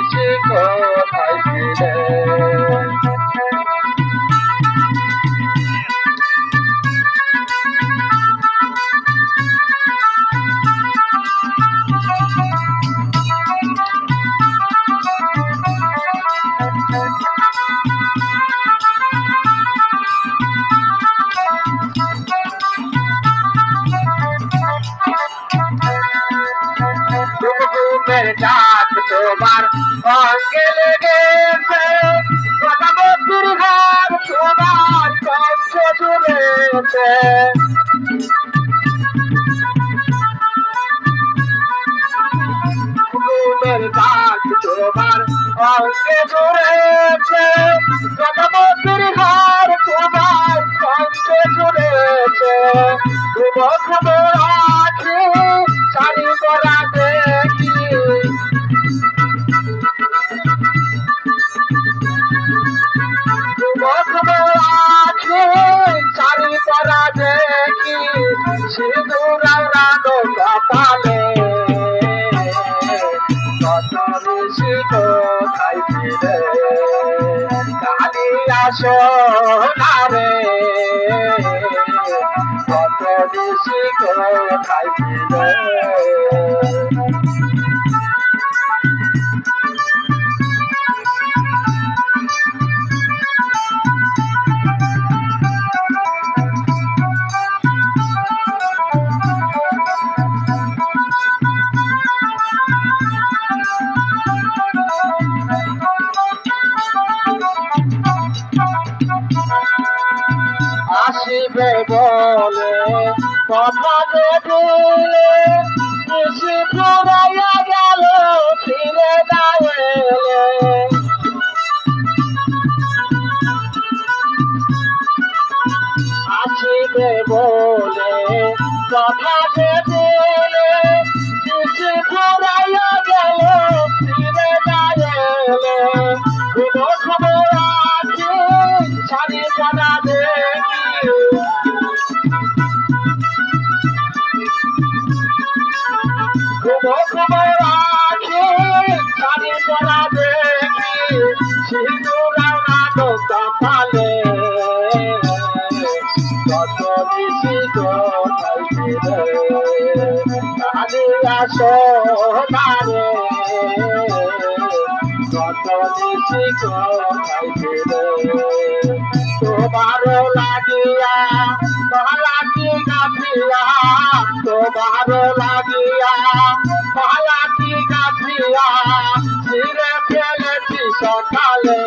নিশি কোথায় ডাক তোমার অঙ্গে লেগেছে গণবতির ঘর তোমার কণ্ঠ জুড়েছে তোমার অঙ্গে জুড়েছে গণবতির ঘর তোমার কণ্ঠ জুড়েছে ঘুম ঘুম আছি শাড়ি পরা শাড়ি পরা দেখি সিঁদুর রানো কপালে কত বেশি কোথায় ফিরে কালি আসো না রে কত ফিরে আসিবে বলে কথা দিলে খুশি ফুরাইয়া গেল, ফিরে দাঁড়েলে আসিবে বলে কথা দিলে খুশি ফুরাইয়া গেল, ফিরে দাঁড়েলে খুব খবর আছে? শাড়ি পরা আনো কত বেশি কোথায় রে। কত বেশি কোথায় ফিরে তোমার লাগিয়া পালাকি গাছিয়া তোমার লাগিয়া পালাকি গাছিয়া ছিঁড়ে ফেলেছি সকালে।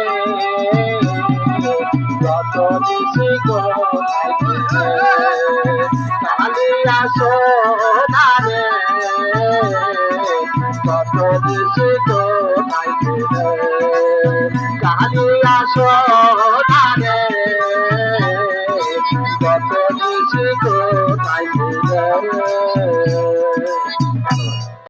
কত বেশি কোথায় কালি আসো না রে কত বেশি কোথায় কালি আসো না রে কত নিচে কোথায়